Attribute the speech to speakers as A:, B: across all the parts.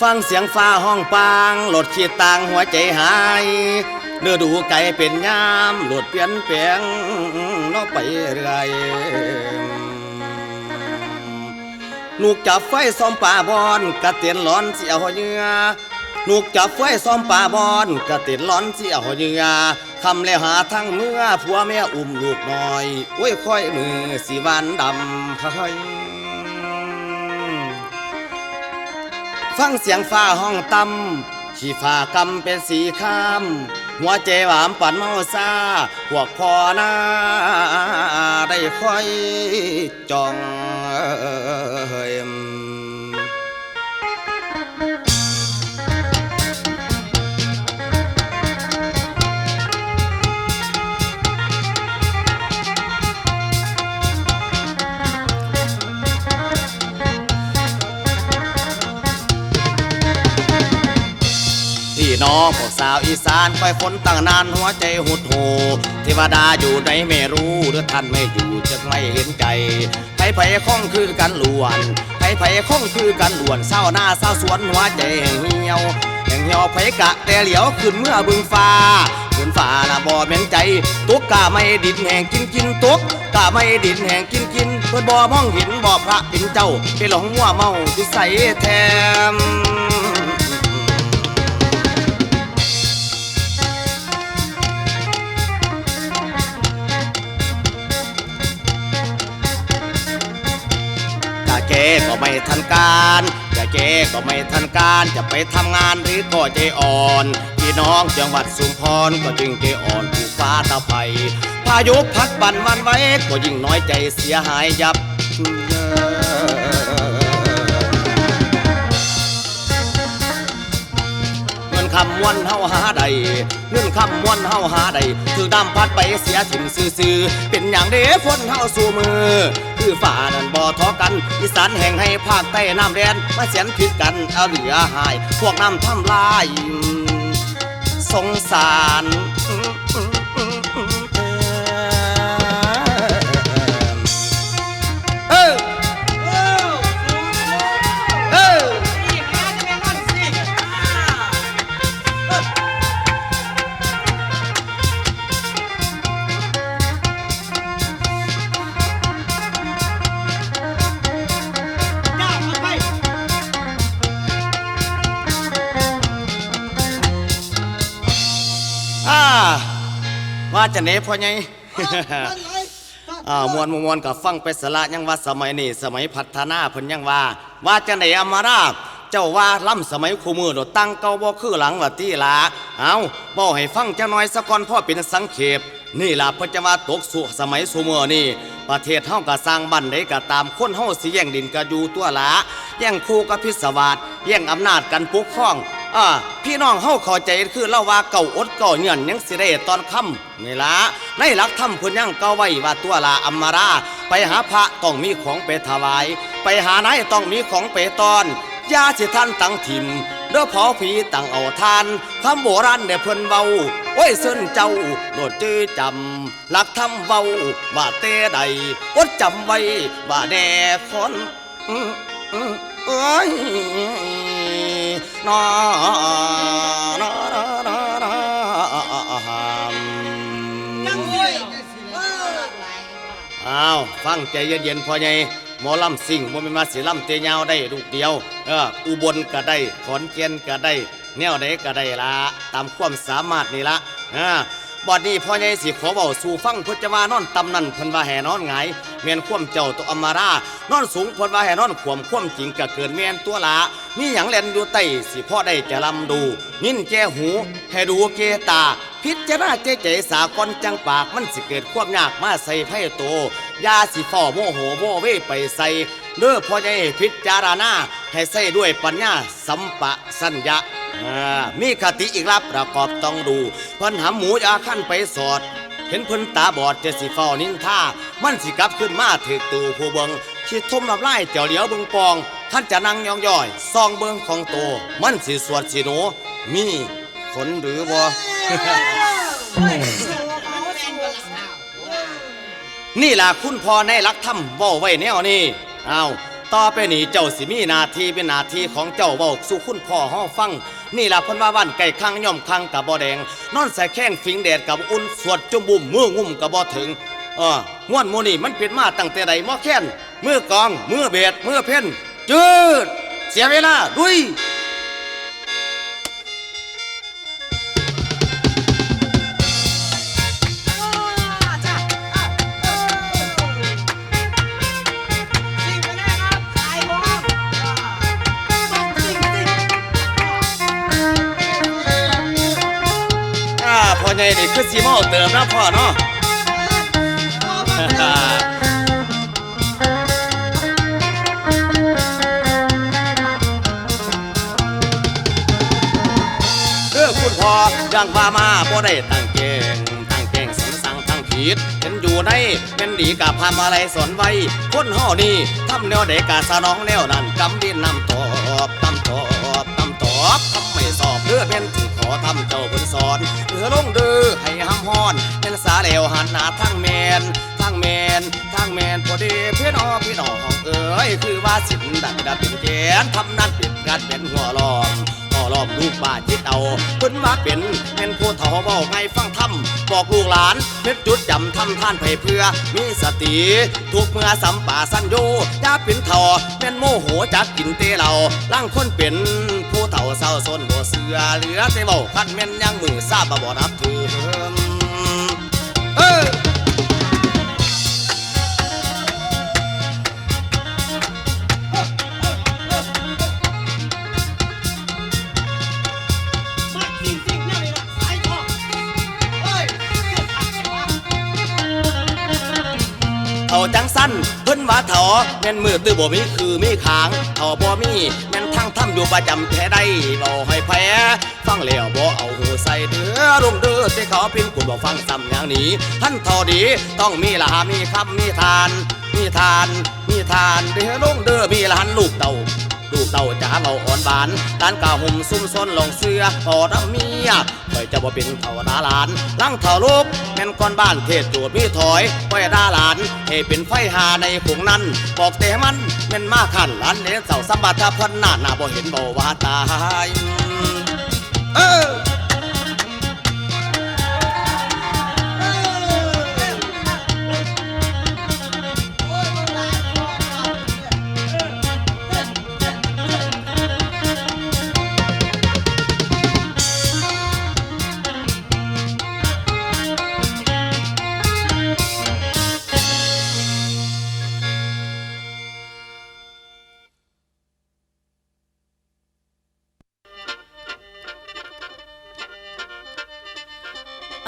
A: ฟังเสียงฟ้าห้องปางหลดขีดต่างหัวใจหายเนื้อดูไก่เป็นยามหลดเปลี่ยนแปลงนาะไปเรื่อยลูกจับไฟซ้อมป่าบอนกระเตียนร้อนเสียหัวเหยื่อลูกจับไฟซ้อมป่าบอนกระเตียนร้อนเสียหัวเหยื่อคำแล้วหาทั้งเมื่อผัวแม่อุ้มลูกน้อยโอ้ยค่อยมือสีวันดำค่อย ฟังเสียงฟ้าห้องตำขี้ฟ้ากำเป็นสีข้ามหัวใจหวามปั่นเมาซาหัวพอหน้าได้ค่อยจองเอ่ย สาวอีสานคอยฝนตั้งนานหัวใจหดหูเทวดาอยู่ในไม่รู้หรือท่านไม่อยู่จะไม่เห็นใจไผไผข้องคือกันล้วนไผไผข้องคือกันล้วนเศร้าหน้าเศร้าสวนหัวใจแห่งเหี่ยวแห่งเหี่ยวไผกะแต่เหลียวขึ้นเมื่อบึงฟ้าบนฟ้าน่ะบ่แม่นใจตุกกะไม่ดินแห่งกินกินตุกกะไม่ดินแห่งกินกินเพื่อนบ่มองเห็นบ่พระเป็นเจ้าไปหลงมัวเมาอยู่ใส่แทม ก็ไม่ทันการกะเกก็ไม่ทันการจะไปทำงานหรือก็ใจอ่อนพี่น้องจังหวัดสุพรรณก็จึงใจอ่อนถูกฟ้าตะไคพายุพัดบันวันไว้ก็ยิ่งน้อยใจเสียหายยับเงินคำมวนเฮาหาใดเงินคำมวนเฮาหาใดถือดำพัดไปเสียถิ่มซื่อๆเป็นอย่างเด้ฝนเฮาสู่มือ คือฝ่านันบ่อทอกันอีสานแห่งให้ภาคใต้น้ำแดนมาเสียนผิดกันเอาเหลือหาย พวกน้ำทำลายสงสาร จะเนพ่อไงอ่ามวนมวนกับฟังไปสละยังว่าสมัยนี้สมัยพัฒนาเพิ่นยังว่า ว่าจะไหนอมาราเจ้าว่าล่ำสมัยคู่มือโดดตั้งเก่าบ่คือหลังว่าตีลาเอาบ่ให้ฟังจังน้อยสะก่อนพ่อเป็นสังเขปนี่ล่ะเพิ่นจะว่าตกสู่สมัยสู่มือนี่ ประเทศเฮาก็สร้างบ้านใดก็ตามคนเฮาสิแย่งดินก็อยู่ตัวละแย่งคู่กับพิศวาสแย่งอำนาจกันปกครอง อ่าพี่น้องเฮาเข้าใจคือเล่าว่าเก่าอดเก่าเงื่อนยังสิได้ตอนค่ำนี่ละในหลักธรรมเพิ่นยังเก่าไว้ว่าตัวลาอัมมารา ไปหาพระต้องมีของไปถวาย ไปหานายต้องมีของไปตอนยาสิท่านตั้งถิ่มเด้อเผาผีตั้งเอาทานคำโบราณเนี่ยเพิ่นเว้าโอ้ยเส้นเจ้าโดดจื้อจำหลักธรรมเว้าว่าเตใดอดจำไว้ว่าแด่คนเอ้ย นอนอนอนอนอ้าวฟังใจเย็นๆพอไงหมอลำสิ่งบ่มีมาสิลำเตยยาวได้ลูกเดียวเอออุบลก็ได้ขอนแก่นก็ได้ แนวใดก็ได้ละตามความสามารถนี่ละอ่า บอดนี้พ่อใหญ่สิขอเบาสู่ฟังเพุทธว่านอนตำนั่นเพิ่นว่าแห่นอนหงเมียนคว่ำเจ้าตัวอมารานอนสูงเพิ่นว่าแห่นอนขวมคว่ำจริงก็เกินเมียนตัวละมีหยังแลนอยู่ใต้สิพ่อได้จะลำดูยินแจหูให้ดูเกตา พิจารณาเจเจสากลจังปากมันสิเกิดความยากมาใส่ไพ่โตยาสิฝ่อโมโหโมเวไปใส่เด้อพ่อใหญ่พิจารณาให้ใส่ด้วยปัญญาสัมปะสัญญา มีคติอีกลับประกอบต้องดูเพิ่นหำหมูยาขั้นไปสอด เห็นเพิ่นตาบอดจะสิเฝ้านินท่ามันสิกลับขึ้นมาถือตูผู้เบิงคิดทุ่มลำไล่เจ้าเหลียวเบิงปอง ท่านจะนั่งยองย่อยซองเบิงของโต มันสิสวดสิหนูมีขนหรือบ่นี่ล่ะคุณพ่อในรักธรรมเว้าไว้แนวนี้อ้าว ต่อไปนี้เจ้าสิมีนาทีเป็นนาทีของเจ้าเว้าสู่คุณพ่อห้อฟัง นี่ล่ะเพิ่นว่าวันไก่ข้างย่อมข้างกับบ่แดง นอนใส่แข้งฟิงแดดกับอุ่นสวดจมบุ่มมืองุ่มกับบ่ถึงเออม่วนโมนี่มันเป็นมาตั้งแต่ใดมอแค้นมือกองมือเบดมือเพ่นจืด เสียเวลาดุย
B: สิ
A: มาเอาเติมนะพ่อเนาะเออคุณพ่อยังว่ามาบ่ได้ตั้งเกงตั้งเกงสนสั่งทั้งผิดเห็นอยู่ในเป็นดีกับพามาอะไรสนไว้ คนห่อนี่ทำแนวเด็กกาสนองแนวนั้นกำดินนำตอบตำตอบตำตอบทำไม่สอบเพื่อเป็น อทำเจ้าเพิ่นสอนเพื่อลงเดือให้ห้ำฮอนเป็นสาเหลวหันหน้าทั้งแมนทั้งแมนทั้งแมนพอดีพี่น้องพี่น้องเอ้ยคือว่าสินดักดัดเป็นแกนทำนั้นเป็นการเป็นหัวลอมพ่อล้อมลูกบ้าจิตเอาเพิ่นว่าเป็นเป็นผู้เฒ่าเว้าไงฟังธรรมบอกลูกหลานเพ็ดจุดจำทำท่านไผเพื่อมีสติทุกเมื่อสัมป่าสัญโยยาเป็นเฒ่าเป็นโมโหจักกินเตเราล่างคนเป็น เฒ่าเศร้าซนบ่เสือเหลือแต่เว้าคันแม่นยังมือซาบบ่นับถือเอ้อ
B: เอา
A: จังสั้นเพิ่นว่าเถาแม่นมือตื้อบ่มีคือมีขางเถาบ่มีแม่น ทั้งทำอยู่ประจำแท้ได้บ่ให้แพ้ฟังแล้วบ่เอาหูใส่เด้อรุมเด้อที่เขาพินกุณบ่ฟังซ้ำอย่างนี้ ท่านทอดีต้องมีละหามีคำมีทาน มีทาน มีทานเด้อลงเด้อมีละหันลูกเต่าลูกเต่าจ๋าเราอ่อนบานด้านกะหุ่มซุ่มซนลงเสื้อพอดำเมีย อยจะบ่เป็นเท่าดาหลานลังเท่าลูกแม่นก้อนบ้านเทศจูดมีถอยไว้ดาหลานให้เป็นไฟหาในผงนั้นบอกเตะมันแม่นมาขันหลานเลี้ยเสาสัมบัติพันหน้าหน้าบ่เห็นบ่ว่าตายเออ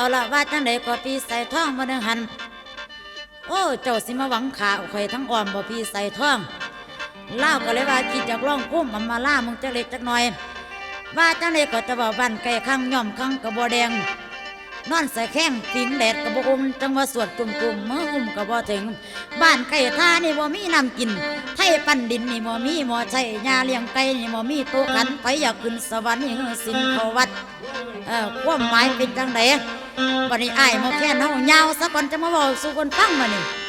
B: เอา
C: ละว่าจังไดก็พี่ใส่ท่องมาเนึงหัน โอ้เจ้าสิมาหวังขาข่อยทั้งอ่อมบ่พี่ใส่ท่องเล่าก็เลยว่าคิดจากล่องกุ้มอำมาล่ามึงจักเล็กจักหน่อย ว่าจังไดก็จะบอกบ้านไก่ข้างย่อมข้างกระบอแดงนอนใส่แข้งฟิงแดดกระบอุ้มจังว่าสวดกลุ่มๆมืออุ้มกระบอถึง บ้านไก่ท่านี่บ่มีน้ำกินไทยปั้นดินนี่บ่มีหมอใช้ยาเลี้ยงไก่นี่บ่มีโต๊ะขันไปอยากขึ้นสวรรค์นี่สินเขาวัดเอ่อความหมายเป็นจังได วันนี้ไอ้ายหมแค่นเฮายาวซะก่อนจะมาบอกสู่คนฟังมานี่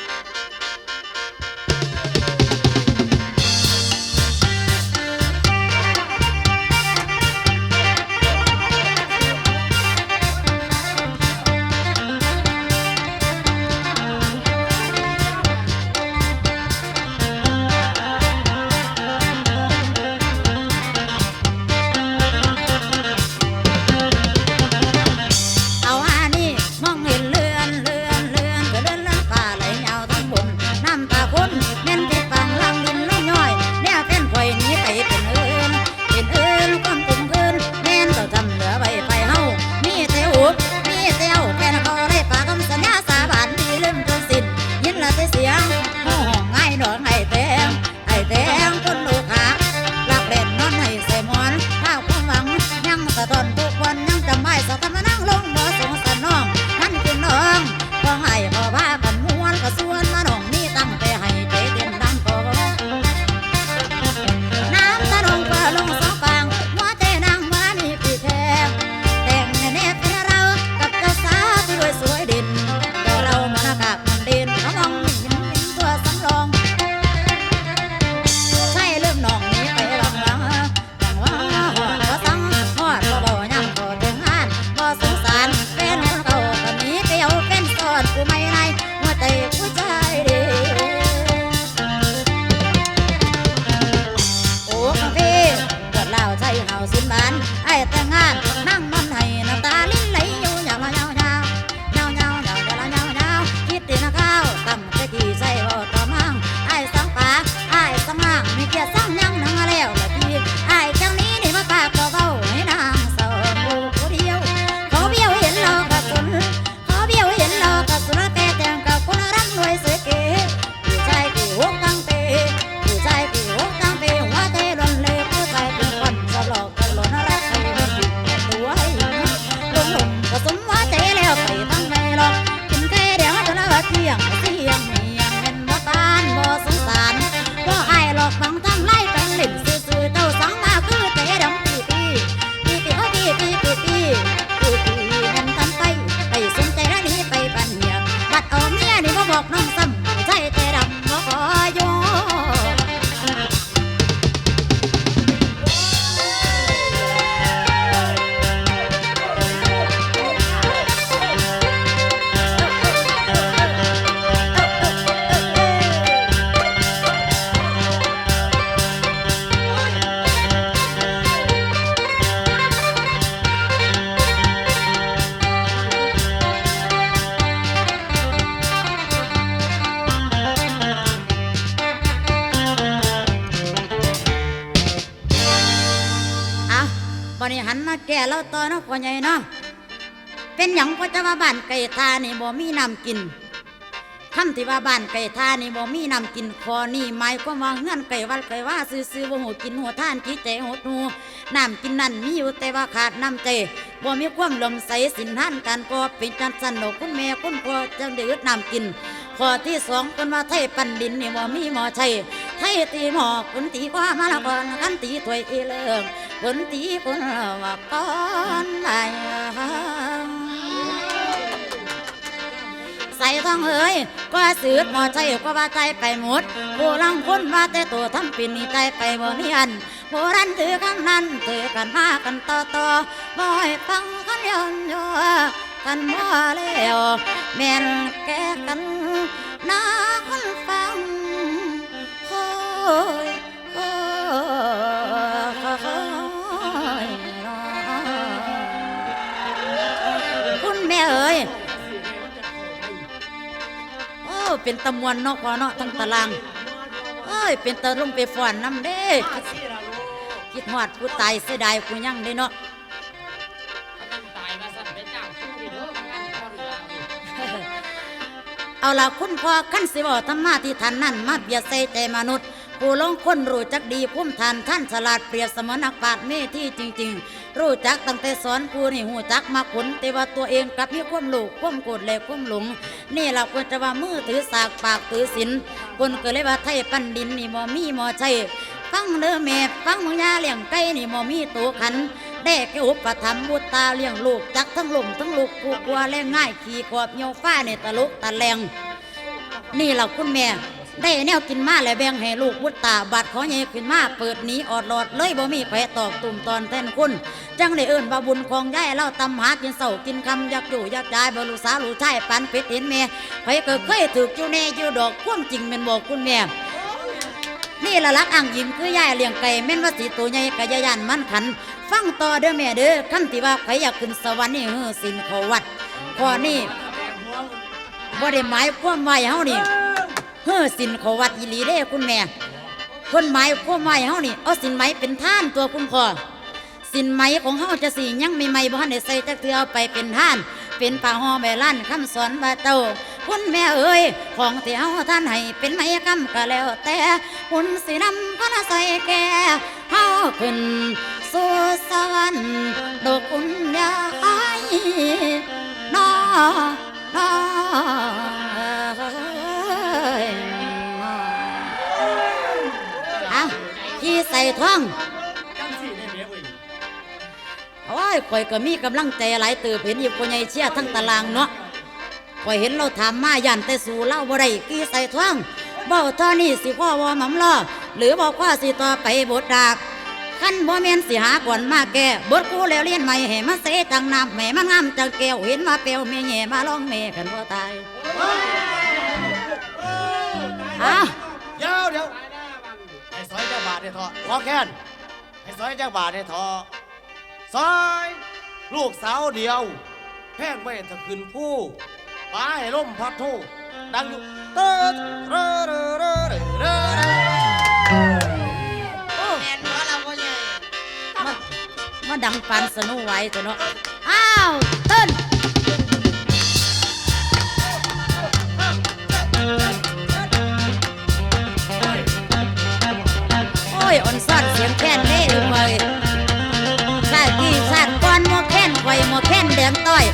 C: มาแก่เราต่อเนาะพ่อใหญ่เนาะเป็นหยังพ่อจะว่าบ้านไก่ทานี่บ่มีน้ำกินคำที่ว่าบ้านไก่ทานี่บ่มีน้ำกินคอนี่หมายความว่าเงื่อนไก่วัดไก่ว่าซื้อๆบ่หูกินหัวท่านจิตใจหดหูน้ำกินนั่นมีอยู่แต่ว่าขาดน้ำใจบ่มีความลมใสสินท่านการก็เป็นจันสันดอกคุณแม่คุณพ่อจังได้อึดน้ำกินข้อที่สองคนว่าไทยปันดินนี่บ่มีหมอใช่ไทยตีหมอกคนตีกว่ามาละก่อนกันตีถวยอีเลิงคนตีคนว่าก่อนไหนใส่ท้องเอ้ยกว่าสืดหมอใช่ก็ว่าใจไปหมดผู้ลังคนว่าแต่ตัวทำปินนี่ใจไปบ่มีอันผู้รันถือคำนั้นถือกันมากันต่อต่อบ่ให้ฟังกันย้อนยัวกันบ่าแล้วแม่นแก่กันนาคนฟัง คุณแม่เอ้ยโอ้เป็นตะมวนเนาะพอเนาะทั้งตารางเอ้ยเป็นตะลงไปฟ้อนน้ำเด้คิดฮอดผู้ตายเสียดายผู้ยังเด้เนาะ
D: ตายมาสั่างคู่ดิเอานก่อนลาดิ
C: เอาละคุณพ่อขั้นสิบอกธรรมาที่ท่านนั่นมาเบียดใส่ใจมนุษย์ ผู้ลงคนรู้จักดีพุ่มทานท่านฉลาดเปรียบเสมือนนักปราชญ์เมที่จริง ๆ รู้จักตั้งแต่สอนผู้นี่หูจักมาขุนแต่ว่าตัวเองกลับมีความลูกความโกรธและความหลง นี่เราควรจะว่ามือถือสากปากถือศีลคนเก็เลยว่าไทยปั้นดินนี่บ่มีบ่ใช่ฟังเด้อแม่ฟังมึงยาเลี้ยงไก่นี่บ่มีตัวขันได้แก่อุปถัมภ์บุตตาเลี้ยงลูกจักทั้งลมทั้งลูกกูกลัวและง่ายขี่ขอบเหนียฟ้าในตะลุกตะแลงนี่เราคุณแม่ ได้แนวกินมาแล้วแบ่งให้ลูกบุตตาบัดขอใหญ่ขึ้นมาเปิดหนีออดหลอดเลยบ่มีแผลตอกตุ่มตอนแทนคุณจังได้เอิ้นว่าบุญของยายเล่าตำหากินเสากินคำอยากอยู่อยากจ่ายบ่ลูกสาวลูกชายปันเป็ดเห็นแม่ไผก็เคยถูกอยู่แน่อยู่ดอกความจริงแม่นบอกคุณแม่นี่ละลักอ่างยิ้มคือยายเลี้ยงไก่แม่นว่าสีตัวใหญ่กะยายันมันขัน ฟังต่อเด้อแม่เด้อคำที่ว่าใครอยากขึ้นสวรรค์นี่เฮ้อสินเขาวัดข้อนี้บ่ได้หมายความว่าให้เฮานี่ เฮ้อสินขวัดอีหลีเด้คุณแม่คนหมายความว่าให้เฮานี่เอาสินไหมเป็นท่านตัวคุณพ่อสินไหมของเฮาจะสียังไม่ไหมบ่ทันได้ใส่จักเทือเอาไปเป็นท่าน เป็นผ้าหอใบล้านคำสอนบาเต้าคุณแม่เอ้ยของที่เฮาท่านให้เป็นไม้กำก็แล้วแต่คุณสินำก็น่าใส่แก่เฮาขึ้นสู่สวรรค์ดอกคุณยายน้อน้อ พี่ใส่ท้อง
D: จังสี่ได้เมียเว้ย
C: โอ้ยข่อยก็มีกำลังใจหลายเติบเห็นอยู่คนใหญ่เชียร์ทั้งตารางเนาะข่อยเห็นเราถามมายันแต่สู่เล่าบ่ได้กี่ใส่ท้องเบ้าเท่านี้สิพ่อวอหมำล้อหรือบอกว่าสิต่อไปบทดาบขั้นบ่แม่นสิหาก่อนมาแก่บทกูแล้วเรียนใหม่ให้มาเสจังน้ำแม่มันงามจังแก้วเห็นมาเปลวแม่แง่มาลองแม่กันบ่ตายอะ
A: เดี๋ยวเดี๋ยวไอ้ ซอยจ้าบาทเนี่ยทอขอแค้นไอ้ซอยจ้าบาทเนี่ยทอซอยลูกสาวเดียว แพงไว้ถ้าขึ้นผู้ปลาให้ล่มพัดทูดังอยู่เติร์ดเรอเรอเรอเรอเรอเรอ
B: แมนหัวเราบ่ใหญ่
C: มามาดังปานสนุไว้ตัวเนาะอ้าวเต้น ยอ่อนซ่อนเสียงแค้นเล่เลยชาติที่ชาติก่อนหมอแค้นไข่หมอแค้นแดงต้อย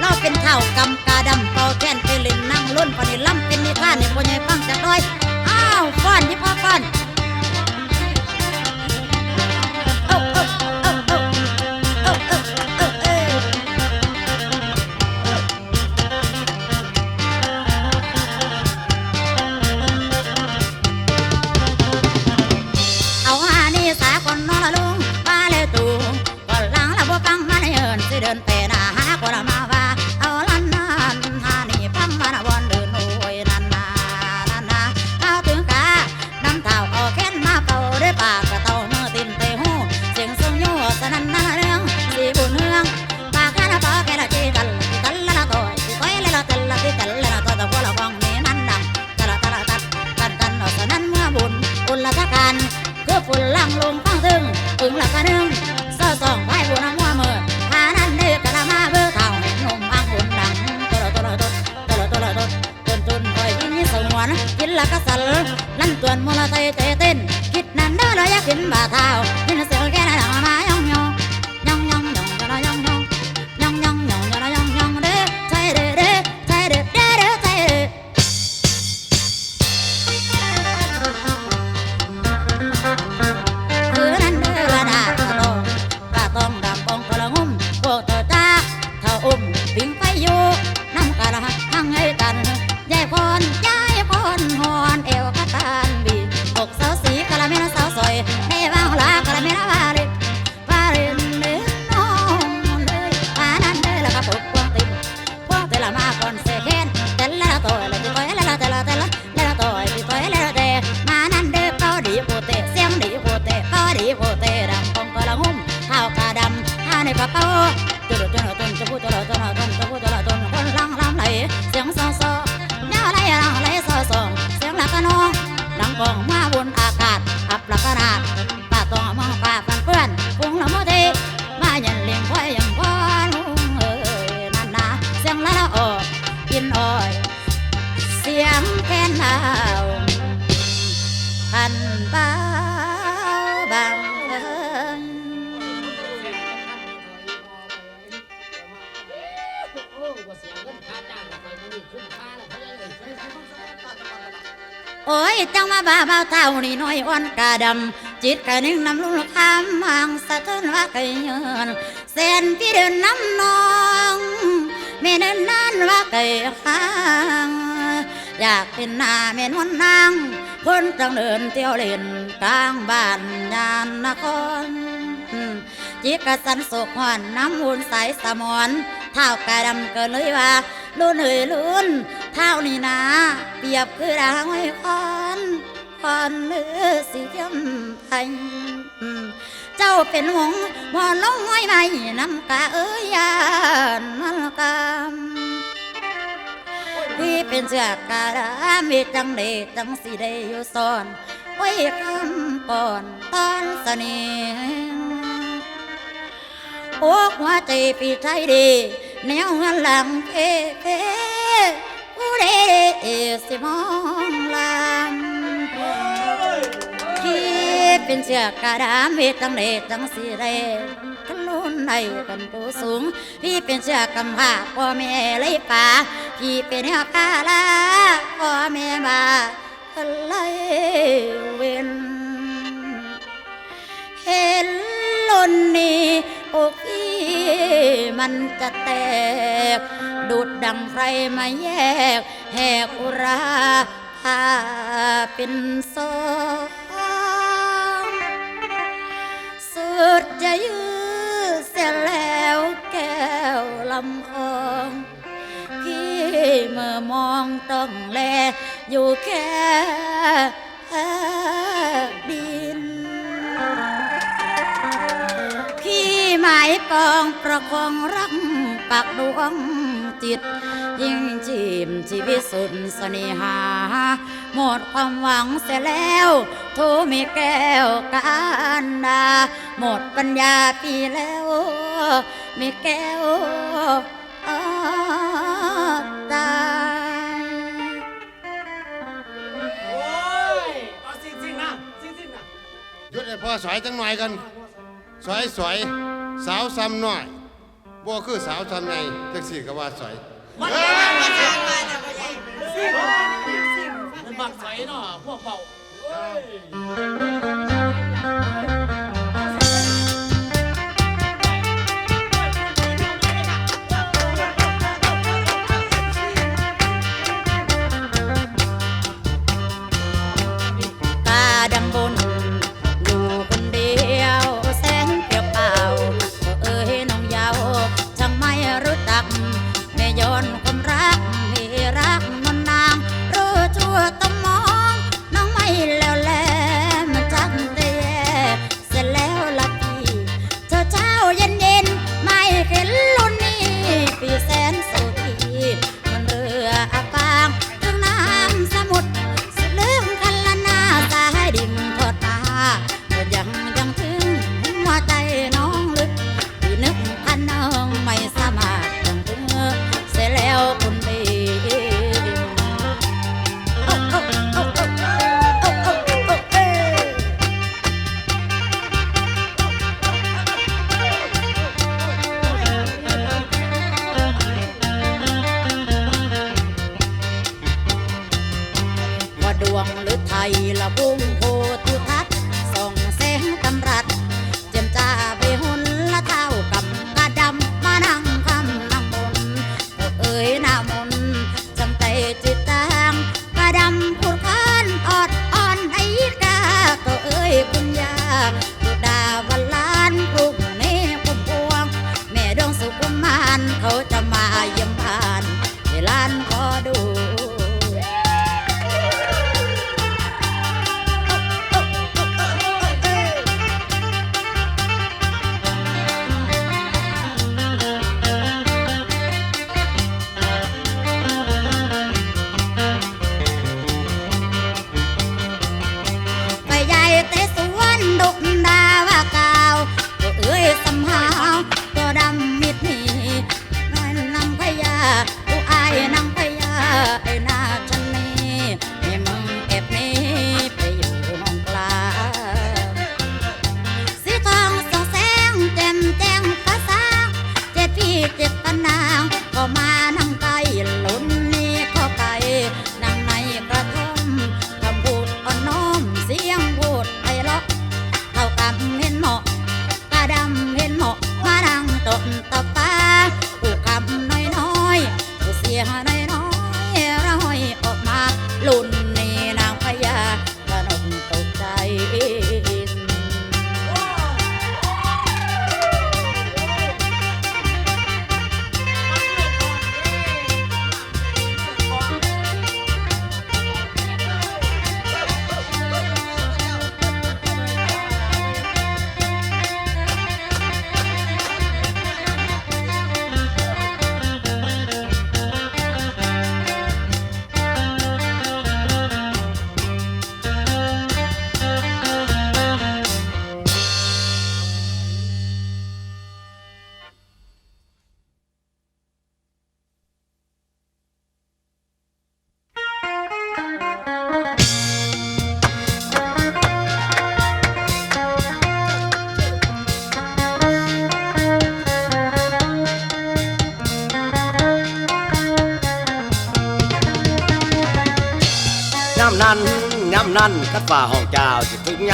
C: เราเป็นเท่ากำกาดำเป่าแค้นไปเล่นนั่งล้นปนิล่ำเป็นนิทานในี่ยพ่อใหญ่ฟังจากร้อยอ้าวฟ้อนยี่พ่อฟ้อนเอ้าเอ้าาเท่านี่น้อยอ่อนกาดำจิตกะนิ่งนำลุงคำมังสะเทือนว่าไกเยินเส้นพี่เดินน้ำนองแม่เดินนั่นว่าไกข้างอยากเป็นนาแม่นวันนางคนจังเดินเที่ยวเล่นกลางบ้านยานนครจิตกระสันสุขหอนน้ำวุ่นใสสมอนเท้ากระดำกินเลยว่าลุ่นเอ่ยลุ่นเท้านี่นาเปรียบคือดางไว้คอน คอนเลือสีเทียมพันเจ้าเป็นหงส์บ่องห้อยไม้น้ำกาเอ้ยยานมันกามพี่เป็นเสือกาดามีจังเดจังสีได้อยู่ซ่อนไว้คำก่อนตอนเสน่ห์โอ้หัวใจปีไทยดีแนวหันหลังเพเพผู้ใดสิมองลำที่ เป็นเสือกระดามเวทจังเลจังสีเรกันลุ่นในกันผู้สูง พี่เป็นเสือกำพาพ่อแม่เลยป่าพี่เป็นเนื้อผ้าลาพ่อแม่มาเลยเว้นเห็นลนนี้อกพี่มันจะแตกดูดดังใครมาแยก แหกอุราพาเป็นสอ ดจะยื้อเสียแล้วแก้วลำคองพี่เมื่อมองต้องแลอยู่แค่ดิน พี่หมายปองประคองรักปักดวงจิต ยิ่งจีมชีวิตสุดสน่หา หมดความหวังเสียแล้วโทมีแก้วการดาหมดปัญญาปีแล้วมีแก้วอ้อตาย
B: โอ้ยเอาจริงๆนะจริงๆนะ
E: หยุดให้พ่อสอยจังหน่อยกันสอยสอยสาวซ้ำหน่อยบ่คือสาวซ้ำไงจักสี่ก็ว่าสอย
B: มันเป็นงานมาทางมาแต่ไม่ใช่สิ่งสิ่ง
D: มักใสเนาะพวกเบา
C: ต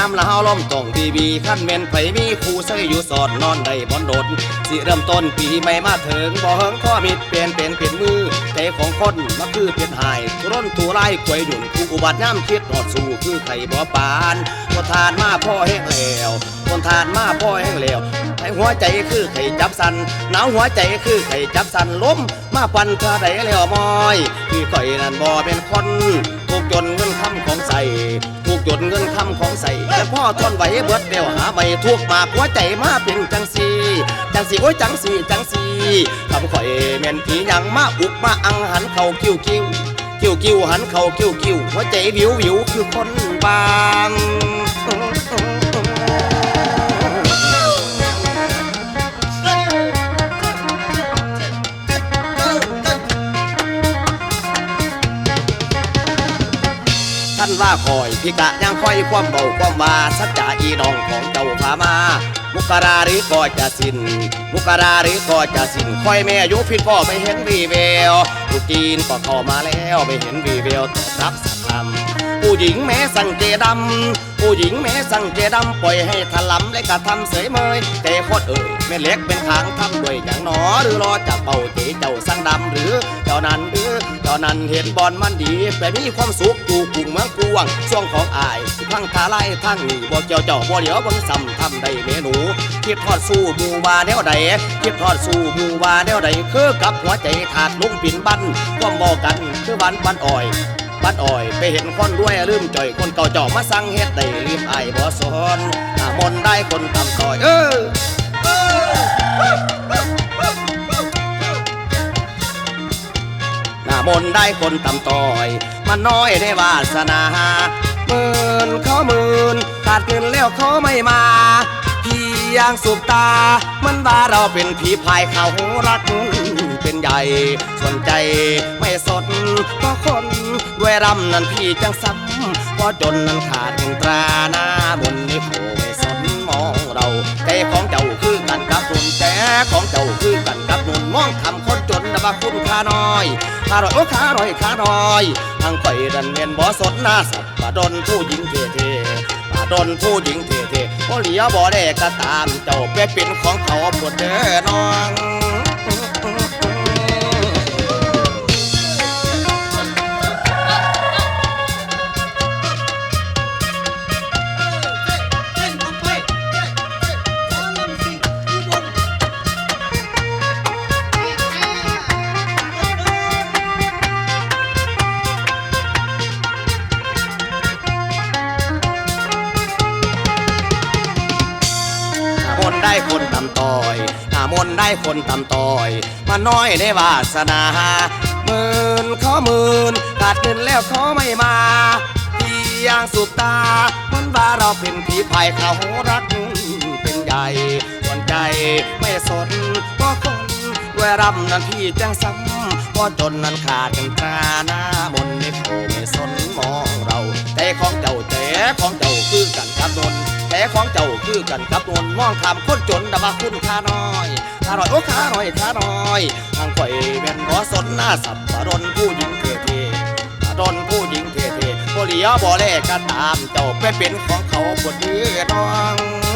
C: สิถึงย้ำละ
A: เฮาล้อมต้องบีบีขั้นเมนไผมีครูใส่อยู่สอดนอนได้บอนโดดสิเริ่มต้นปีใหม่มาถึงบ่เฮิงข้อมิดเปลี่ยนเป็นเปลี่ยนมือใจของคนมาคือเปลี่ยนหายร่นถูไล่ควยหยุ่นคู่อุบัติย่ำคิดหอดสู่คือไข่บ่ปานคนทานมาพ่อแห้งแล้วคนทานมาพ่อแห้งแล้วให้หัวใจคือไข่จับสันหนาวหัวใจคือไข่จับสันล้มมาปันเธอได้แล้วมอย คือข่อยนั่นบ่เป็นคนถูกจนเงินคำของใส่ คำของใส่แต่พ่อทนไหวเบิดเดียวหาไม่ทุกมากหัวใจมาเป็นจังสีจังสีโอ้ยจังสีจังสีคำข่อยแม่นผีหยังมาอุกมาอังหันเข่าคิ้วคิ้วคิ้วคิ้วหันเข่าคิ้วคิ้วหัวใจวิววิวคือคนบาง ว่าคอยพิกะยังคอยความเบาความว่าสัจจะอีน้องของเจ้าพามา มุกราหรือก็จะสิ้น มุกราหรือก็จะสิ้นคอยแม่อยู่ผินพ่อไม่เห็นวีเวลลูกจีนก็เข้ามาแล้วไม่เห็นวีเววตอบรับสักคำ ผู้หญิงแม้สั่งเจดำผู้หญิงแม้สั่งเจดำปล่อยให้ถลำและกระทำเสยเมยแต่โคตรเอ่ยแม่เล็กเป็นทางทำด้วยอย่างหนอ หรือรอจะเป่าเจเจ้าสั่งดำหรือเจ้านั้นหรือเจ้านั้นเห็นบอลมันดีแต่มีความสุขอยู่กลุ่มเมืองกวงช่วงของอายสิพังทาไล่ทั้งนี้บ่เกี่ยวเจ้าบ่เดี๋ยวบิ่งซ้ำทำได้เมนูคิดทอดสู้มูวาแนวใดคิดทอดสู้มูวาแนวใดคือกับหัวใจขาดลุงปิ่นบันความบอกกันคือบันบันอ่อย บัดอ่อย ไปเห็นคนด้วยลืมจ่อยคนเก่าจ่อมาสั่งเฮ็ดได้ลืมไอ้บ่สนหน้ามนได้คนตำต่อย เออหน้ามนได้คนตำต่อย มันน้อยได้วาสนาหมื่นเขาหมื่นขาดเงินแล้วเขาไม่มาพี่ยางสุบตา มันว่าเราเป็นผีพายเขารัก เป็นใหญ่สนใจไม่สดก็คนด้วยรำนั้นพี่จังซ้ำเพราะจนนั้นขาดเงินตราหน้าบนนี่โผไม่สนมองเราใจของเจ้าคือกันกับนุ่นแต่ของเจ้าคือกันกับนุ่นมองทำคนจนนะว่าคุณค่าน้อยค่าน้อยโอ้ค่าน้อยค่าน้อยทางข่อยดันเมียนบ่สดหน้าสับปะดนผู้หญิงเท่ๆปะดนผู้หญิงเท่ๆบ่เหลียวบ่ได้ก็ตามเจ้าไปเป็นของเขาหมดเด้อน้อง ได้คนตำต่อย มาน้อยได้วาสนาหมื่นขาหมื่นขาดเงินแล้วเขาไม่มาพี่ยางสุดตามันว่าเราเป็นผีพายเขารักเป็นใหญ่ส่วนใจไม่สนก็คนด้วยรำนั้นพี่จังซ้ำบ่จนนั้นขาดกันตราหน้ามนต์ไม่เขาไม่สนมองเราแต่ของเจ้าแต่ของเจ้า คือกันกับนนแต่ของเจ้าคือกันกับนนมองคำคนจนแต่ว่าคุณค่าน้อยค่าน้อยโอ้ค่าน้อยค่าน้อยทางข่อยเป็นบ่สนหน้าสับปะรนผู้หญิงเท่ๆดนผู้หญิงเท่ๆบ่เหลียวบ่แลก็ตามเจ้าไปเป็นของเขาบ่ดีน้อง